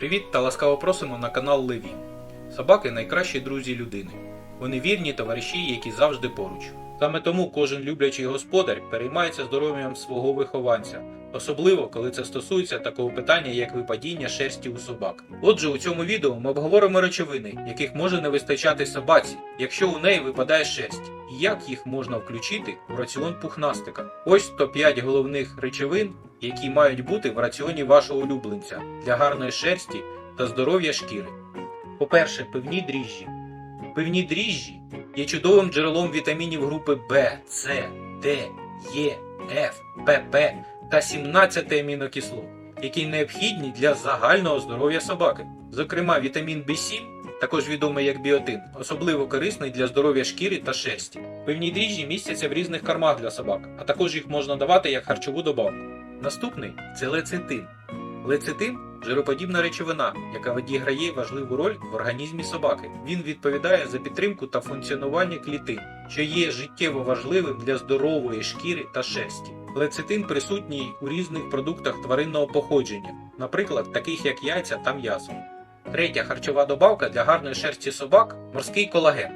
Привіт та ласкаво просимо на канал Леві. Собаки найкращі друзі людини. Вони вірні товариші, які завжди поруч. Саме тому кожен люблячий господар переймається здоров'ям свого вихованця, особливо коли це стосується такого питання, як випадіння шерсті у собак. Отже, у цьому відео ми обговоримо речовини, яких може не вистачати собаці, якщо у неї випадає шерсть, і як їх можна включити в раціон пухнастика. Ось топ-5 головних речовин, які мають бути в раціоні вашого улюбленця для гарної шерсті та здоров'я шкіри. По-перше, пивні дріжджі. Пивні дріжджі є чудовим джерелом вітамінів групи В, С, Д, Е, Ф, ПП та 17 амінокислот, які необхідні для загального здоров'я собаки. Зокрема, вітамін В7, також відомий як біотин, особливо корисний для здоров'я шкіри та шерсті. Пивні дріжджі містяться в різних кормах для собак, а також їх можна давати як харчову добавку. Наступний це лецитин. Лецитин жироподібна речовина, яка відіграє важливу роль в організмі собаки. Він відповідає за підтримку та функціонування клітин, що є життєво важливим для здорової шкіри та шерсті. Лецитин присутній у різних продуктах тваринного походження, наприклад, таких як яйця та м'ясо. Третя харчова добавка для гарної шерсті собак морський колаген.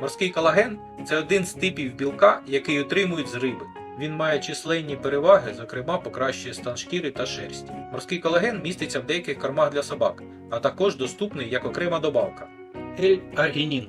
Морський колаген це один з типів білка, який отримують з риби. Він має численні переваги, зокрема покращує стан шкіри та шерсті. Морський колаген міститься в деяких кормах для собак, а також доступний як окрема добавка. Ель-аргінін.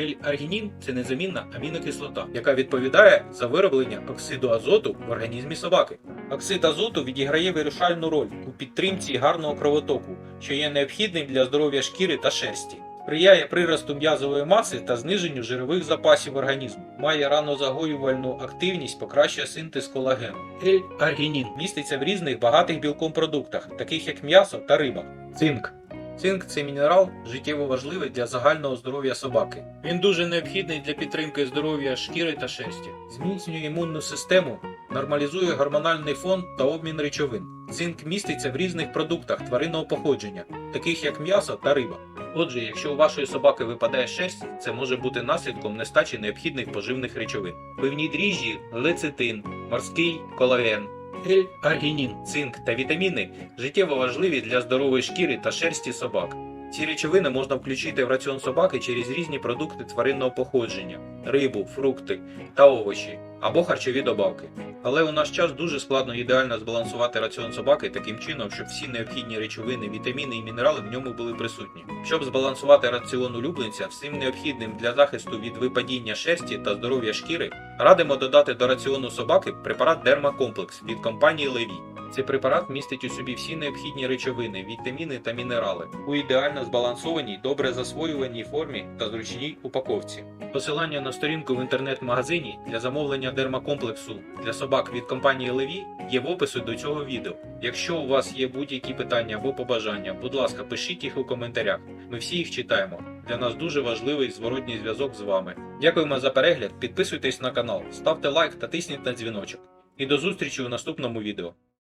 Ель-аргінін це незамінна амінокислота, яка відповідає за вироблення оксиду азоту в організмі собаки. Оксид азоту відіграє вирішальну роль у підтримці гарного кровотоку, що є необхідним для здоров'я шкіри та шерсті. Сприяє приросту м'язової маси та зниженню жирових запасів організму. Має ранозагоювальну активність, покращує синтез колагену. Ель-аргінін міститься в різних багатих білком продуктах, таких як м'ясо та риба. Цинк. Цинк це мінерал життєво важливий для загального здоров'я собаки. Він дуже необхідний для підтримки здоров'я шкіри та шерсті. Зміцнює імунну систему, нормалізує гормональний фон та обмін речовин. Цинк міститься в різних продуктах тваринного походження, таких як м'ясо та риба. Отже, якщо у вашої собаки випадає шерсть, це може бути наслідком нестачі необхідних поживних речовин. Пивні дріжджі, лецитин, морський колаген, гель аргінін, цинк та вітаміни життєво важливі для здорової шкіри та шерсті собак. Ці речовини можна включити в раціон собаки через різні продукти тваринного походження, рибу, фрукти та овочі або харчові добавки. Але у наш час дуже складно ідеально збалансувати раціон собаки таким чином, щоб всі необхідні речовини, вітаміни і мінерали в ньому були присутні. Щоб збалансувати раціон улюбленця всім необхідним для захисту від випадіння шерсті та здоров'я шкіри, радимо додати до раціону собаки препарат Дермакомплекс від компанії Леві. Цей препарат містить у собі всі необхідні речовини, вітаміни та мінерали у ідеально збалансованій, добре засвоюваній формі та зручній упаковці. Посилання на сторінку в інтернет-магазині для замовлення дермакомплексу для собак від компанії Леві є в описі до цього відео. Якщо у вас є будь-які питання або побажання, будь ласка, пишіть їх у коментарях. Ми всі їх читаємо. Для нас дуже важливий зворотній зв'язок з вами. Дякуємо за перегляд, підписуйтесь на канал, ставте лайк та тисніть на дзвіночок. І до зустрічі у наступному відео.